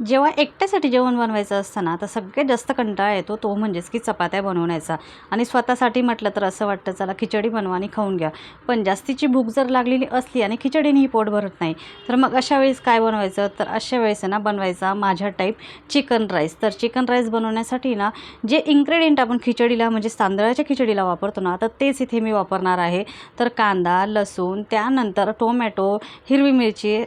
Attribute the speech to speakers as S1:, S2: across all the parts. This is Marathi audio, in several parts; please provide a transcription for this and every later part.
S1: जेव्हा एकट्यासाठी जेवण बनवायचं असतं ना तर सगळ्यात जास्त कंटाळा येतो तो म्हणजेच की चपात्या बनवण्याचा. आणि स्वतःसाठी म्हटलं तर असं वाटतं चला खिचडी बनवा आणि खाऊन घ्या. पण जास्तीची भूक जर लागलेली असली आणि खिचडीनेही पोट भरत नाही तर मग अशा वेळेस काय बनवायचं? तर अशा वेळेस ना बनवायचा माझ्या टाईप चिकन राईस तर चिकन राईस बनवण्यासाठी ना जे इन्ग्रेडियंट आपण खिचडीला म्हणजे तांदळाच्या खिचडीला वापरतो ना तर तेच इथे मी वापरणार आहे. तर कांदा लसूण त्यानंतर टोमॅटो हिरवी मिरची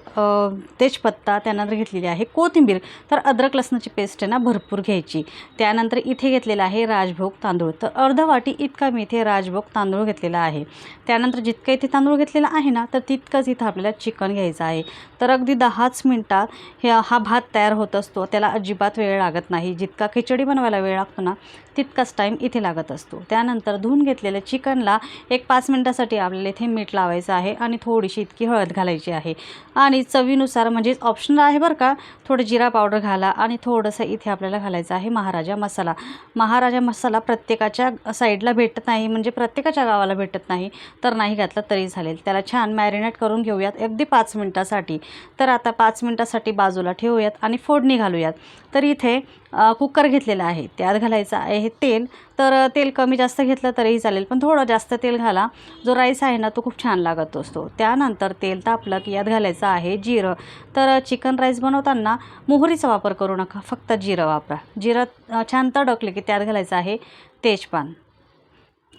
S1: तेजपत्ता त्यानंतर घेतलेली आहे. कोथिंबीर तर अद्रक लसणाची पेस्ट आहे ना भरपूर घ्यायची. त्यानंतर इथे घेतलेला आहे राजभोग तांदूळ. तर अर्धा वाटी इतका मी इथे राजभोग तांदूळ घेतलेला आहे. त्यानंतर जितकं इथे तांदूळ घेतलेला आहे ना तर तितकंच इथं आपल्याला चिकन घ्यायचं आहे. तर अगदी दहाच मिनटात हे हा भात तयार होत असतो. त्याला अजिबात वेळ लागत नाही. जितका खिचडी बनवायला वेळ लागतो ना तितकाच टाईम इथे लागत असतो. त्यानंतर धुवून घेतलेल्या चिकनला एक पाच मिनटासाठी आपल्याला इथे मीठ लावायचं आहे आणि थोडीशी इतकी हळद घालायची आहे. आणि चवीनुसार म्हणजेच ऑप्शनल आहे बरं का थोडं जिरा पावडर घाला आणि थोडंसं इथे आपल्याला घालायचं आहे महाराजा मसाला. महाराजा मसाला प्रत्येकाच्या साईडला भेटत नाही म्हणजे प्रत्येकाच्या गावाला भेटत नाही. तर नाही घातला तरी चालेल. त्याला छान मॅरिनेट करून घेऊयात अगदी पाच मिनटासाठी. तर आता पाच मिनटासाठी बाजूला ठेवूयात आणि फोडणी घालूयात. तर इथे कुकर घेतलेला आहे. त्यात घालायचं आहे तेल. तर तेल कमी जास्त घेतलं तरीही चालेल. पण थोडं जास्त तेल घाला. जो राईस आहे ना तो खूप छान लागत असतो. त्यानंतर तेल तापलं की यात घालायचं आहे जिरं. तर चिकन राईस बनवताना मोहरीचा वापर करू नका. फक्त जिरं वापरा. जिरं छान तडकले की त्यात घालायचं आहे तेजपान.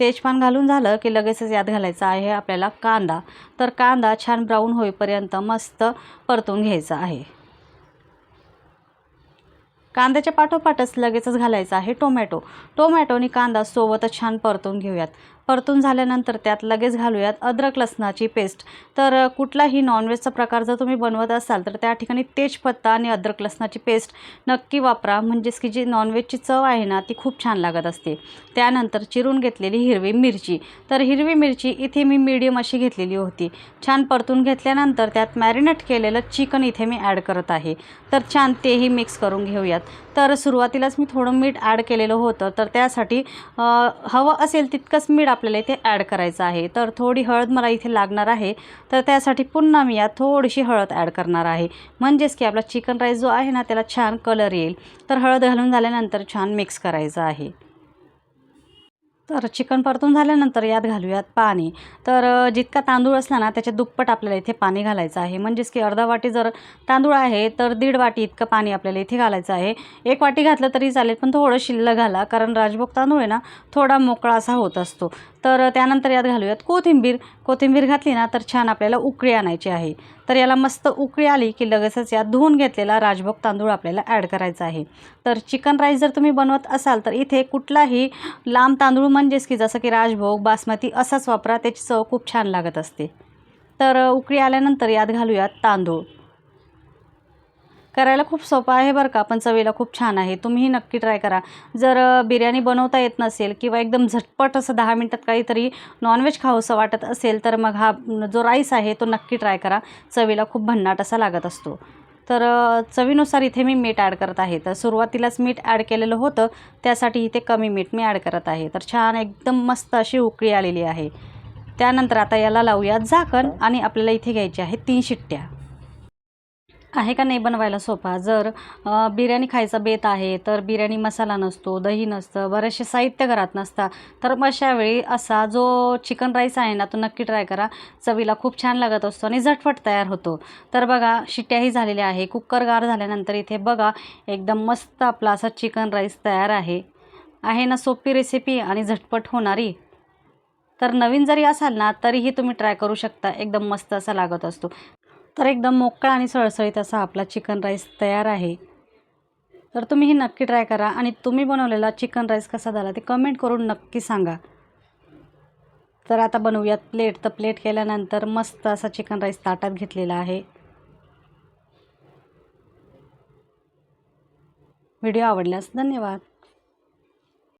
S1: तेजपान घालून झालं की लगेचच यात घालायचं आहे आपल्याला कांदा. तर कांदा छान ब्राऊन होईपर्यंत मस्त परतून घ्यायचा आहे. कांद्याच्या पाठोपाठच लगेचच घालायचा आहे टोमॅटो. टोमॅटो आणि कांदा सोबतच छान परतून घेऊयात. परतून झाल्यानंतर त्यात लगेच घालूयात अद्रक लसणाची पेस्ट. तर कुठलाही नॉनव्हेजचा प्रकार जर तुम्ही बनवत असाल तर त्या ठिकाणी तेजपत्ता आणि अद्रक लसणाची पेस्ट नक्की वापरा. म्हणजेच की जी नॉनव्हेजची चव आहे ना ती खूप छान लागत असते. त्यानंतर चिरून घेतलेली हिरवी मिरची. तर हिरवी मिरची इथे मी मीडियम अशी घेतलेली होती. छान परतून घेतल्यानंतर त्यात मॅरिनेट केलेलं चिकन इथे मी ॲड करत आहे. तर छान तेही मिक्स करून घेऊयात. तर सुरुवातीलाच मी थोडं मीठ ॲड केलेलं होतं. तर त्यासाठी हवं असेल तितकंच मीठ आपल्याला इथे ॲड करायचं आहे. तर थोडी हळद मला इथे लागणार आहे. तर त्यासाठी पुन्हा मी यात थोडीशी हळद ॲड करणार आहे. म्हणजेच की आपला चिकन राईस जो आहे ना त्याला छान कलर येईल. तर हळद घालून झाल्यानंतर छान मिक्स करायचं आहे. तर चिकन परतून झाल्यानंतर यात घालूयात पाणी. तर जितका तांदूळ असला ना त्याच्या दुप्पट आपल्याला इथे पाणी घालायचं आहे. म्हणजेच की अर्धा वाटी जर तांदूळ आहे तर दीड वाटी इतकं पाणी आपल्याला इथे घालायचं आहे. एक वाटी घातलं तरी चालेल पण थोडं शिल्लक घाला कारण राजभोग तांदूळ आहे ना थोडा मोकळा असा होत असतो. तर त्यानंतर यात घालूयात कोथिंबीर. कोथिंबीर घातली ना तर छान आपल्याला उकळी आणायची आहे. तर याला मस्त उकळी आली की लगेचच यात धुवून घेतलेला राजभोग तांदूळ आपल्याला ॲड करायचा आहे. तर चिकन राईस जर तुम्ही बनवत असाल तर इथे कुठलाही लांब तांदूळ म्हणजेच की जसं की राजभोग बासमती असाच वापरा त्याची चव खूप छान लागत असते. तर उकळी आल्यानंतर यात घालूयात तांदूळ. करायला खूप सोपं आहे बरं का. पण चवीला खूप छान आहे. तुम्हीही नक्की ट्राय करा. जर बिर्याणी बनवता येत नसेल किंवा एकदम झटपट असं दहा मिनटात काहीतरी नॉनव्हेज खावंसं वाटत असेल तर मग हा जो राईस आहे तो नक्की ट्राय करा. चवीला खूप भन्नाट असा लागत असतो. तर चवीनुसार इथे मी मीठ ॲड करत आहे. तर सुरुवातीलाच मीठ ॲड केलेलं होतं. त्यासाठी इथे कमी मीठ मी ॲड करत आहे. तर छान एकदम मस्त अशी उकळी आलेली आहे. त्यानंतर आता याला लावूयात झाकण आणि आपल्याला इथे घ्यायची आहे तीन शिट्ट्या. आहे का नाही बनवायला सोपा? जर बिर्याणी खायचा बेत आहे तर बिर्याणी मसाला नसतो दही नसतं बरेचसे साहित्य घरात नसता तर मग अशावेळी असा जो चिकन राईस आहे ना तो नक्की ट्राय करा. चवीला खूप छान लागत असतो आणि झटपट तयार होतो. तर बघा शिट्याही झालेल्या आहे कुकर गार झाल्यानंतर इथे बघा एकदम मस्त आपला असा चिकन राईस तयार आहे. आहे ना सोपी रेसिपी आणि झटपट होणारी. तर नवीन जरी असाल ना तरीही तुम्ही ट्राय करू शकता एकदम मस्त असा लागत असतो. तर एकदम मोकळा आणि सळसळीत असा आपला चिकन राईस तयार आहे. तर तुम्ही ही नक्की ट्राय करा आणि तुम्ही बनवलेला चिकन राईस कसा झाला ते कमेंट करून नक्की सांगा. तर आता बनवूयात प्लेट तर प्लेट केल्यानंतर मस्त असा चिकन राईस ताटात घेतलेला आहे. व्हिडिओ आवडल्यास धन्यवाद.